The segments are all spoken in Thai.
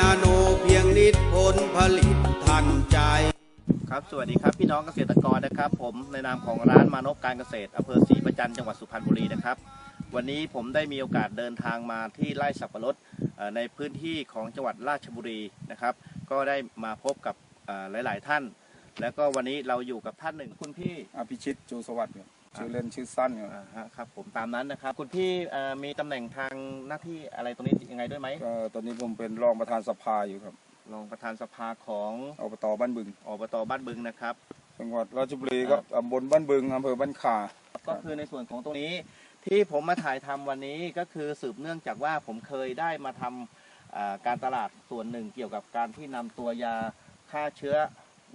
นาโนเพียงนิดผลผลิตทันใจ ครับสวัสดีครับพี่น้องเกษตรกรนะครับ ผมในนามของร้านมานพการเกษตรอำเภอศรีประจันจังหวัดสุพรรณบุรีนะครับ วันนี้ผมได้มีโอกาสเดินทางมาที่ไร่สับปะรดเอ่อในพื้นที่ของจังหวัดราชบุรีนะครับ ก็ได้มาพบกับเอ่อหลาย ๆ ท่าน แล้วก็วันนี้เราอยู่กับท่านหนึ่งคุณพี่อภิชิตจูสวัสดิ์ครับ ชื่อเล่นชื่อสั้นครับอ่าฮะครับผมตามนั้นนะครับ คุณพี่เอ่อมีตำแหน่งทางหน้าที่อะไรตรงนี้ยังไงด้วยไหมก็ตอนนี้ผมเป็นรองประธานสภาอยู่ครับรองประธานสภาของอบตบ้านบึงอบตบ้านบึงนะครับ จังหวัดราชบุรีก็ตำบลบ้านบึงอำเภอบ้านข่าก็คือในส่วนของตรงนี้ที่ผมมาถ่ายทำวันนี้ก็คือสืบเนื่องจากว่าผมเคยได้มาทำอ่าการตลาดส่วนหนึ่งเกี่ยวกับการที่นำตัวยาฆ่าเชื้อ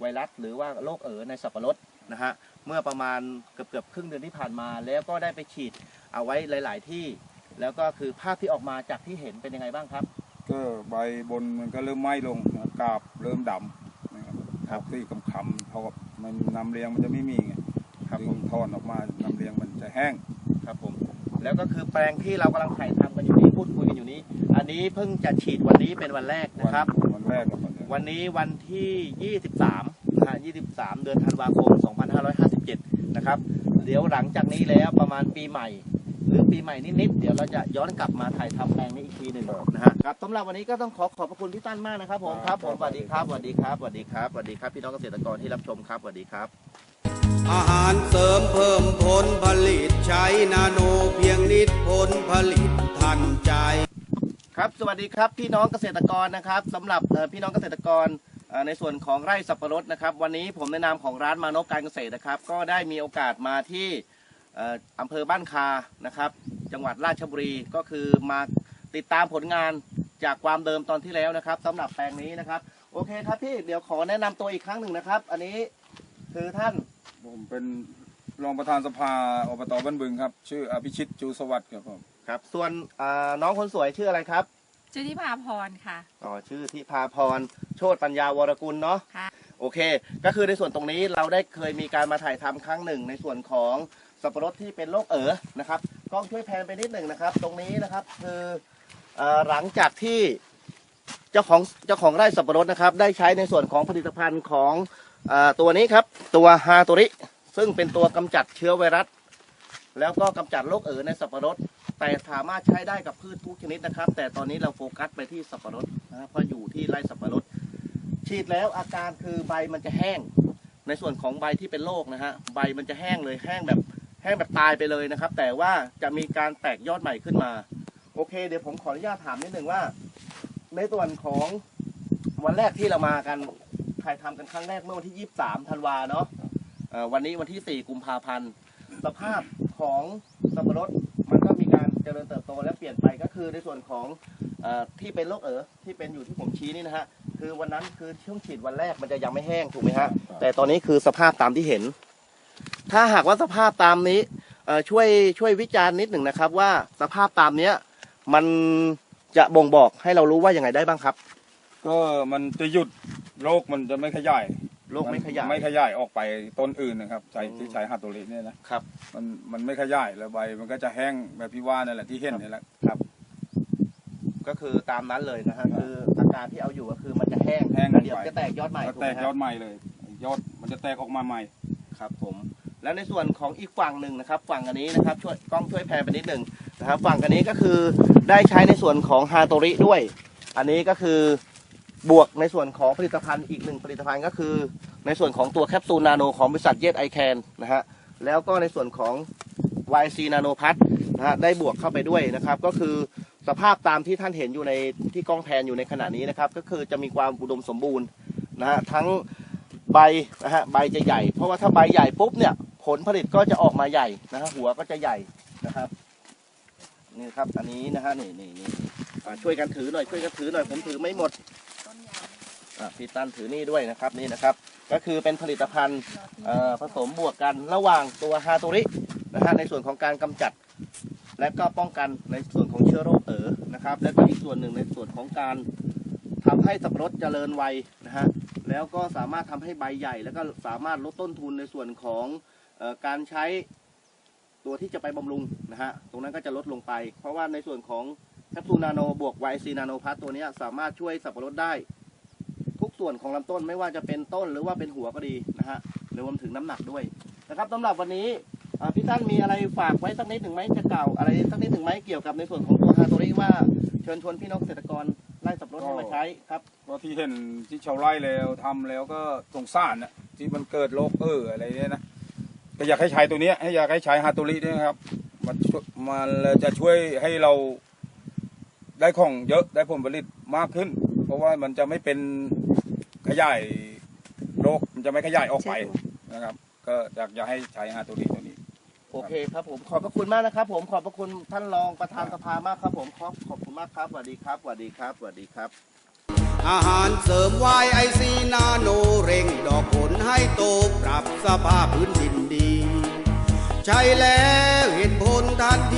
ไวรัสหรือว่าโรคเอ๋อในสับปะรดนะฮะ เมื่อประมาณเกือบเกือบๆครึ่งเดือนที่ผ่านมา แล้วก็ได้ไปฉีดเอาไว้หลาย ๆ ที่ แล้วก็คือภาพที่ออกมาจากที่เห็นเป็นยังไงบ้างครับ ก็ใบบนมันก็เริ่มไหม้ลงนะครับกาบเริ่มดำนะครับครับที่กำคำๆเพราะว่ามันน้ำเลี้ยงมันจะไม่มีไงครับผดึมงทอนออกมาน้ำเลี้ยงมันจะแห้ง ครับผม แล้วก็คือแปลงที่เรากำลังถ่ายทำกันอยู่นี้พูดคุยกันอยู่นี้ อันนี้เพิ่งจะฉีดวันนี้เป็นวันแรกวันะครับ วันแรกครับวันแรกวันนี้วันที่ 23 นะฮะ23 เดือนธันวาคม 2557 นะครับ เดี๋ยวหลังจากนี้แล้วประมาณปีใหม่ หรือปีใหม่นิดๆ เดี๋ยวเราจะย้อนกลับมาถ่ายทำแปลงนี้อีกทีหนึ่งนะฮะครับสำหรับวันนี้ก็ต้องขอขอบพระคุณพี่ตั้นมากนะครับผมครับผมสวัสดีครับสวัสดีครับสวัสดีครับสวัสดีครับ พี่น้องเกษตรกรที่รับชมครับสวัสดีครับ อาหารเสริมเพิ่มผลผลิตใช้นาโนเพียงนิดผลผลิตทันใจ ครับ สวัสดีครับพี่น้องเกษตรกรนะครับสำหรับเอ่อพี่น้องเกษตรกรเอ่อในส่วนของไร่สับปะรดนะครับ วันนี้ผมในนามของร้านมานพการเกษตรนะครับ ก็ได้มีโอกาสมาที่เอ่ออำเภอบ้านคานะครับ จังหวัดราชบุรีก็คือมาติดตามผลงานจากความเดิมตอนที่แล้วนะครับสำหรับแปลงนี้นะครับ โอเคครับพี่เดี๋ยวขอแนะนำตัวอีกครั้งหนึ่งนะครับ อันนี้คือท่าน ผมเป็นรองประธานสภาอบตบ้านบึงครับ ชื่ออภิชิตจูสวัสดิ์ครับผมครับส่วนเอ่อน้องคนสวยชื่ออะไรครับ จุธิภาพรค่ะอ๋อชื่อทิพาพร โชตปัญญาวรกุลเนาะค่ะ โอเค ก็คือในส่วนตรงนี้เราได้เคยมีการมาถ่ายทำครั้งหนึ่ง ในส่วนของสับปะรดที่เป็นโรคเอ๋อนะครับกล้องช่วยแพนไปนิดหนึ่งนะครับ ตรงนี้นะครับคือเอ่อหลังจากที่เจ้าของเจ้าของไร่สับปะรดนะครับ ได้ใช้ในส่วนของผลิตภัณฑ์ของเออตัวนี้ครับ ตัวฮาโตริซึ่งเป็นตัวกำจัดเชื้อไวรัส แล้วก็กำจัดโรคเอ๋อในสับปะรด แต่สามารถใช้ได้กับพืชทุกชนิดนะครับ แต่ตอนนี้เราโฟกัสไปที่สับปะรดนะครับเพราะอยู่ที่ไร่สับปะรด ฉีดแล้วอาการคือใบมันจะแห้ง ในส่วนของใบที่เป็นโรคนะฮะใบมันจะแห้งเลยแห้งแบบแห้งแบบตายไปเลยนะครับ แต่ว่าจะมีการแตกยอดใหม่ขึ้นมา โอเค เดี๋ยวผมขออนุญาตถามนิดหนึ่งว่า ในส่วนของวันแรกที่เรามากันถ่ายทำกันครั้งแรกเมื่อวันที่ 23ธันวาเนาะวันนี้วันที่ 4 กุมภาพันธ์ สภาพของสับปะรด จริญเติบโตและเปลี่ยนไปก็คือในส่วนของเออที่เป็นโรคเอ๋อที่เป็นอยู่ที่ผมชี้นี่นะฮะคือวันนั้นคือช่วงฉีดวันแรกมันจะยังไม่แห้งถูกไหมฮะแต่ตอนนี้คือสภาพตามที่เห็น ถ้าหากว่าสภาพตามนี้เอ่อช่วยช่วยวิจารณ์นิดหนึ่งนะครับว่าสภาพตามเนี้ยมันจะบ่งบอกให้เรารู้ว่ายังไงได้บ้างครับ ก็มันจะหยุดโรคมันจะไม่ขยาย โรคไม่ขยาย ไม่ขยายออกไปต้นอื่นนะครับใช้อืม ที่ใช้ฮาโตริเนี่ยนะครับ มันมันไม่ขยายแล้วใบมันก็จะแห้งแบบพี่ว่านั่นแหละที่เห็นนี่แหละก็คือตามนั้นเลยนะฮะคืออาการที่เอาอยู่ก็คือมันจะแห้งแห้งเดี๋ยวจะแตกยอดใหม่ก็ถูกแตไหมกฮะยอดใหม่เลยยอดมันจะแตกออกมาใหม่ ครับผม แล้วในส่วนของอีกฝั่งหนึ่งนะครับ ฝั่งอันนี้นะครับ ช่วยกล้องช่วยแพนไปนิดหนึ่งนะครับ ฝั่งอันนี้ก็คือได้ใช้ในส่วนของฮาโตริด้วย อันนี้ก็คือ บวกในส่วนของผลิตภัณฑ์อีกหนึ่งผลิตภัณฑ์ก็คือ ในส่วนของตัวแคปซูลนาโนของบริษัทเย d ไอแคนนะฮะแล้วก็ในส่วนของ YC นาโนพัทนะฮะได้บวกเข้าไปด้วยนะครับ ก็คือสภาพตามที่ท่านเห็นอยู่ในที่กล้องแพนอยู่ในขณะนี้นะครับ ก็คือจะมีความอุดมสมบูรณ์นะฮะทั้งใบนะฮะใบจะใหญ่ เพราะว่าถ้าใบใหญ่ปุ๊บเนี่ยผลผลิตก็จะออกมาใหญ่นะฮะหัวก็จะใหญ่นะครับนี่ครับอันนี้นะฮะนี่นี่นี่ อ่าช่วยกันถือหน่อยช่วยกันถือหน่อยผมถือไม่หมดอะพี่ตั้นถือนี่ด้วยนะครับนี่นะครับ ก็คือเป็นผลิตภัณฑ์เอ่อผสมบวกกันระหว่างตัวฮาโตรินะฮะในส่วนของการกำจัด และก็ป้องกันในส่วนของเชื้อโรคเอ๋อนะครับ และก็อีกส่วนหนึ่งในส่วนของการทำให้สับปะรดเจริญไวนะฮะแล้วก็สามารถทำให้ใบใหญ่ แล้วก็สามารถลดต้นทุนในส่วนของออการใช้ตัวที่จะไปบำรุงนะฮะตรงนั้นก็จะลดลงไป เพราะว่าในส่วนของ แคปซูลนาโนบวกไวซีนาโนพัทตัวนี้สามารถช่วยสับปะรดได้ ทุกส่วนของลำต้นไม่ว่าจะเป็นต้นหรือว่าเป็นหัวก็ดีนะฮะรวมถึงน้ำหนักด้วยนะครับสำหรับวันนี้พี่ท่านมีอะไรฝากไว้สักนิดหนึ่งไหมจะกล่าวอะไรสักนิดหนึ่งไหมเกี่ยวกับในส่วนของตัวฮาโตริว่าเชิญชวนพี่น้องเกษตรกรไล่สับปะรดให้มาใช้ครับก็ที่เห็นที่ชาวไร่แล้วทำแล้วก็สงสารนะที่มันเกิดโรคเอออะไรเนี่ยนะก็อยากให้ใช้ตัวนี้ให้อยากให้ใช้ฮาตุริเนี่ยครับมันมันจะช่วยให้เรา ได้ของเยอะได้ผลผลิตมากขึ้น เพราะว่ามันจะไม่เป็นขยายโรคมันจะไม่ขยายออกไปนะครับ ก็อยากจะให้ใช้ฮาตุริตัวนี้ โอเคครับผมขอบพระคุณมากนะครับ ผมขอบพระคุณท่านรองประธานสภามากครับ ผมขอบขอบคุณมากครับสวัสดีครับสวัสดีครับสวัสดีครับ อาหารเสริมวายไอซีนาโนเร่งดอกผลให้โตปรับสภาพพื้นดินดี ใช้แล้วเห็นผลทันที